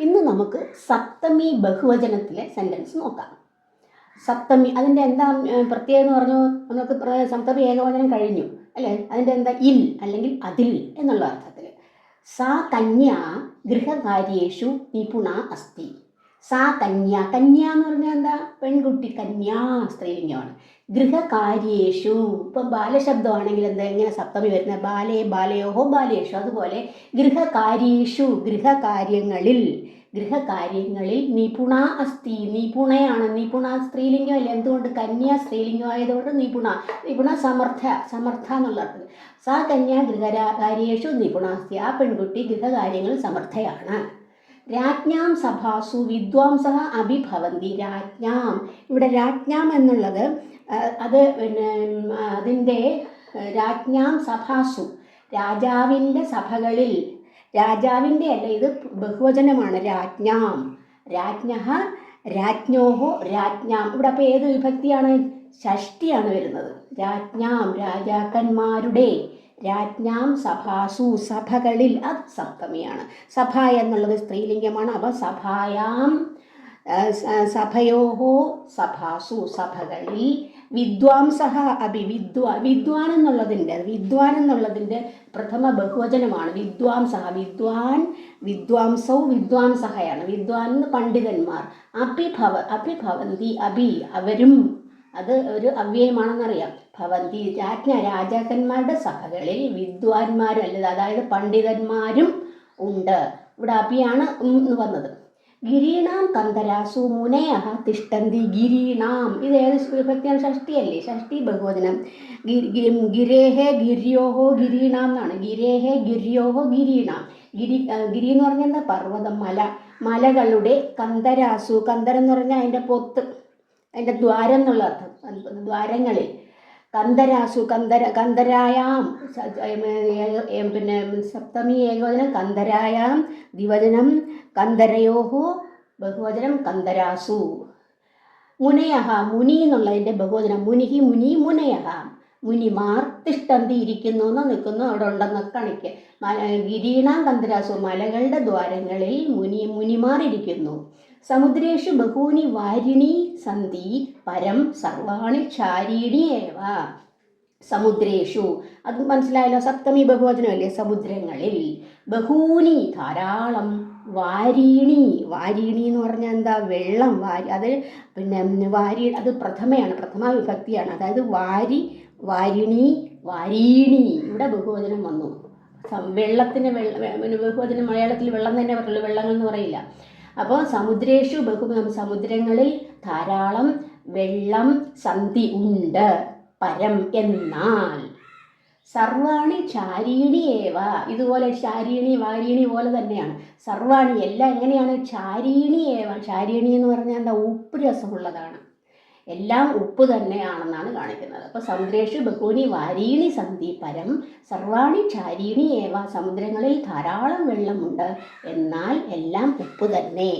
ഇന്ന് നമുക്ക് സപ്തമി ബഹുവചനത്തിലെ സെന്റൻസ് നോക്കാം. സപ്തമി അതിന്റെ എന്താ പ്രത്യേകത എന്ന് പറഞ്ഞു? നമുക്ക് സപ്തമി ഏകവചനം കഴിഞ്ഞു അല്ലേ? അതിന്റെ എന്താ? ഇൽ അല്ലെങ്കിൽ അതിൽ എന്നുള്ള അർത്ഥത്തിൽ സാ കന്യാ ഗൃഹകാര്യേഷു നിപുണ അസ്തി. സാ കന്യ. കന്യ എന്ന് പറഞ്ഞാൽ എന്താ? പെൺകുട്ടി കന്യാ സ്ത്രീലിംഗമാണ് ഗൃഹകാര്യേഷു. ഇപ്പം ബാലശബ്ദമാണെങ്കിൽ എന്താ? എങ്ങനെ സപ്തമി വരുന്നത് ബാലേ ബാലയോഹോ ബാലേഷു അതുപോലെ ഗൃഹകാര്യേഷു ഗൃഹകാര്യങ്ങളിൽ. ഗൃഹകാര്യങ്ങളിൽ നിപുണ അസ്തി നിപുണയാണ്. നിപുണ സ്ത്രീലിംഗമല്ല എന്തുകൊണ്ട്? കന്യ സ്ത്രീലിംഗമായതുകൊണ്ട് നിപുണ. നിപുണ സമർത്ഥ സമർത്ഥ എന്നുള്ള അർത്ഥം സാ കന്യ ഗൃഹകാര്യേഷു നിപുണാസ്തി ആ പെൺകുട്ടി ഗൃഹകാര്യങ്ങളിൽ സമർത്ഥയാണ്. രാജ്ഞാം സഭാസു വിദ്വാംസ അഭിഭവന്തി. രാജ്ഞാം. ഇവിടെ രാജ്ഞാം എന്നുള്ളത് അത് പിന്നെ അതിന്റെ രാജ്ഞാം സഭാസു. രാജാവിന്റെ സഭകളിൽ രാജാവിന്റെ അല്ല ഇത് ബഹുവചനമാണ് രാജ്ഞാം. രാജ്ഞ രാജ്ഞോഹോ രാജ്ഞാം. ഇവിടെ അപ്പോൾ ഏത് വിഭക്തിയാണ്? ഷഷ്ടിയാണ് വരുന്നത്. രാജ്ഞാം രാജാക്കന്മാരുടെ രാജ്ഞാം സഭാസു സഭകളിൽ അത് സപ്തമിയാണ് സഭ എന്നുള്ളത് സ്ത്രീലിംഗമാണ്. അപ്പോൾ സഭായാം സഭയോഹോ സഭാസു സഭകളിൽ വിദ്വാംസഹ അഭി വിദ്വാ വിദ്വാൻ എന്നുള്ളതിന്റെ വിദ്വാൻ എന്നുള്ളതിന്റെ പ്രഥമ ബഹുവചനമാണ്. വിദ്വാംസഹ വിദ്വാൻ വിദ്വാംസവും വിദ്വാംസഹയാണ് വിദ്വാൻ എന്ന് പണ്ഡിതന്മാർ അഭിഭവ അഭിഭവന്തി അഭി അവരും അത് ഒരു അവ്യയമാണെന്നറിയാം. ഭവന്തി രാജ്ഞ രാജാക്കന്മാരുടെ സഭകളിൽ വിദ്വാൻമാരല്ലത്. അതായത് പണ്ഡിതന്മാരും ഉണ്ട്. ഇവിടെ അഭിയാണ് വന്നത്. ഗിരീണാം കന്തരാസു മുനയ തിഷ്ടന്തി ഗിരീണാം. ഇത് ഏത് വിഭക്തിയാണ് ഷഷ്ടിയല്ലേ ഷഷ്ടി ബഹുവചനം. ഗിരേഹേ ഗിര്യോഹോ ഗിരീണാം എന്നാണ്. ഗിരേഹേ ഗിര്യോഹോ ഗിരീണാം. ഗിരി ഗിരി എന്ന് പറഞ്ഞാൽ എന്താ? പർവതം മല മലകളുടെ കന്തരാസു. കന്തരം എന്ന് പറഞ്ഞാൽ അതിന്റെ പൊത്ത്. അതിന്റെ ദ്വാരം എന്നുള്ള അർത്ഥം. ദ്വാരങ്ങളിൽ. കന്ദരാസു കന്ദര ഏം, പിന്നെ സപ്തമി ഏകവചനം കന്ദരായാം ദ്വിവചനം കന്തരയോഹോ ബഹുവചനം കന്ദരാസു. മുനയഹ മുനി എന്നുള്ളതിന്റെ ബഹുവചനം. മുനിഹി മുനി മുനയഹ. മുനിമാർ തിഷ്ടന്തി ഇരിക്കുന്നു എന്ന് നിൽക്കുന്നു അവിടെ ഉണ്ടെന്നൊക്കെ കണിക്ക്. മല ഗിരീണാം കന്തരാസു മലകളുടെ ദ്വാരങ്ങളിൽ മുനി മുനിമാർ ഇരിക്കുന്നു. സമുദ്രേഷു ബഹൂനി വാരിണി സന്ധി പരം സർവാണി ക്ഷാരീണി ഏവ. സമുദ്രേഷു അത് മനസ്സിലായല്ലോ സപ്തമി ബഹുവചനമല്ലേ സമുദ്രങ്ങളിൽ. ബഹൂനി ധാരാളം വാരീണി വാരീണി എന്ന് പറഞ്ഞാൽ എന്താ? വെള്ളം വാരി അത് പിന്നെ വാരി അത് പ്രഥമയാണ് പ്രഥമ വിഭക്തിയാണ്. അതായത് വാരി വാരിണി വാരീണി. ഇവിടെ ബഹുവചനം വന്നു. വെള്ളത്തിന് വെള്ള ബഹുവചനം മലയാളത്തിൽ വെള്ളം തന്നെ പറയുള്ളൂ വെള്ളങ്ങൾ എന്ന് പറയില്ല. അപ്പോൾ സമുദ്രേഷു ബഹു സമുദ്രങ്ങളിൽ ധാരാളം വെള്ളം സന്ധി ഉണ്ട്. പരം എന്നാൽ സർവാണി ചാരീണി ഏവ? ഇതുപോലെ ചാരീണി വാരീണി പോലെ തന്നെയാണ്. സർവാണി എല്ലാം എങ്ങനെയാണ്? ചാരീണി ഏവ? ചാരീണി എന്ന് പറഞ്ഞാൽ എന്താ? ഉപ്പ് രസമുള്ളതാണ്. എല്ലാം ഉപ്പ് തന്നെയാണെന്നാണ് കാണിക്കുന്നത്. അപ്പോൾ സമുദ്രേഷു ബഹൂനി വാരീണി സന്ധി പരം സർവാണി ചാരീണി ഏവ സമുദ്രങ്ങളിൽ ധാരാളം വെള്ളമുണ്ട് എന്നാൽ എല്ലാം ഉപ്പ് തന്നെ.